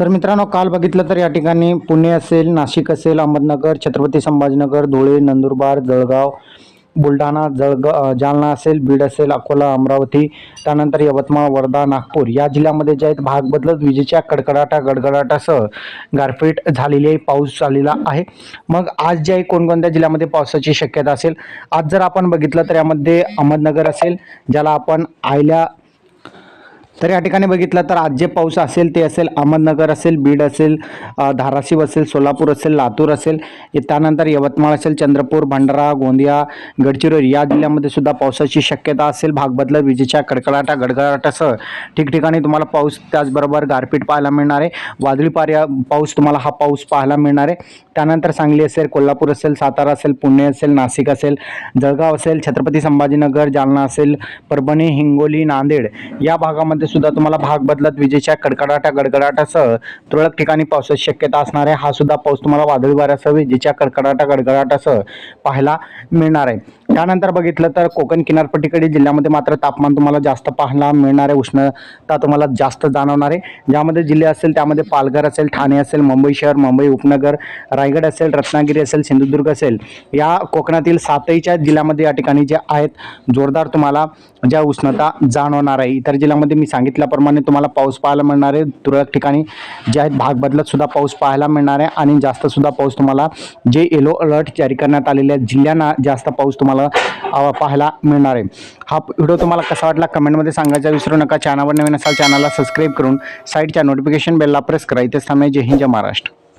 तर मित्रांनो काल बघितलं तर या ठिकाणी पुणे असेल नाशिक असेल अहमदनगर छत्रपती संभाजीनगर धुळे नंदुरबार जळगाव बुलढाणा जळगाव जालना असेल बीड असेल अकोला अमरावती त्यानंतर यवतमाळ वर्धा नागपूर या जिल्ह्यामध्ये जे आहेत भाग बदलत विजेच्या कडकडाटा गडगडाटासह गारपीट झालेली आहे पाऊस झालेला आहे. मग आज जे आहे कोणकोणत्या जिल्ह्यामध्ये पावसाची शक्यता असेल? आज जर आपण बघितलं तर यामध्ये अहमदनगर असेल ज्याला आपण आयल्या तर या ठिकाणी बघितलं तर आज जे पाऊस असेल ते असेल अहमदनगर असेल बीड असेल धाराशिव असेल सोलापूर असेल लातूर असेल. त्यानंतर यवतमाळ असेल चंद्रपूर भंडारा गोंदिया गडचिरोली या जिल्ह्यामध्ये सुद्धा पावसाची शक्यता असेल. भाग बदलत विजेच्या कडकडाटा गडगडाटासह ठिकठिकाणी तुम्हाला पाऊस त्याचबरोबर गारपीट पाहायला मिळणार आहे. वादळी पार्या पाऊस तुम्हाला हा पाऊस पाहायला मिळणार आहे. त्यानंतर सांगली असेल कोल्हापूर असेल सातारा असेल पुणे असेल नाशिक असेल जळगाव असेल छत्रपती संभाजीनगर जालना असेल परभणी हिंगोली नांदेड या भागामध्ये सुद्धा तुम्हाला भाग बदलत विजेच्या कडकडाटा गडगडाटासह तुरळक ठिकाणी पावसाची शक्यता असणार आहे. हा सुद्धा पाऊस तुम्हाला वादळी वाऱ्यासह विजेच्या कडकडाटा गडगडाटासह पाहायला मिळणार आहे. त्यानंतर बघितलं तर कोकण किनारपट्टीकडील जिल्ह्यामध्ये मात्र तापमान तुम्हाला जास्त पाहायला मिळणार आहे उष्णता तुम्हाला जास्त जाणवणार आहे. ज्यामध्ये जिल्हे असेल त्यामध्ये पालघर असेल ठाणे असेल मुंबई शहर मुंबई उपनगर रायगड असेल रत्नागिरी असेल सिंधुदुर्ग असेल. या कोकणातील सातहीच्या जिल्ह्यामध्ये या ठिकाणी जे आहेत जोरदार तुम्हाला ज्या उष्णता जाणवणार आहे. इतर जिल्ह्यामध्ये मी सांगितल्याप्रमाणे तुम्हाला पाऊस पाहायला मिळणार आहे. तुरळक ठिकाणी जे आहेत भाग बदलत सुद्धा पाऊस पाहायला मिळणार आहे. आणि जास्त सुद्धा पाऊस तुम्हाला जे येलो अलर्ट जारी करण्यात आलेले आहेत जिल्ह्यांना जास्त पाऊस तुम्हाला अ, पाहायला मिळणार आहे. हा व्हिडिओ तुम्हाला कसा वाटला कमेंटमध्ये सांगायचा विसरू नका. चॅनलवर नवीन असाल चॅनलला सबस्क्राईब करून साईडच्या नोटिफिकेशन बेलला प्रेस करा. इथेच थांबणे जय हिंद जय महाराष्ट्र.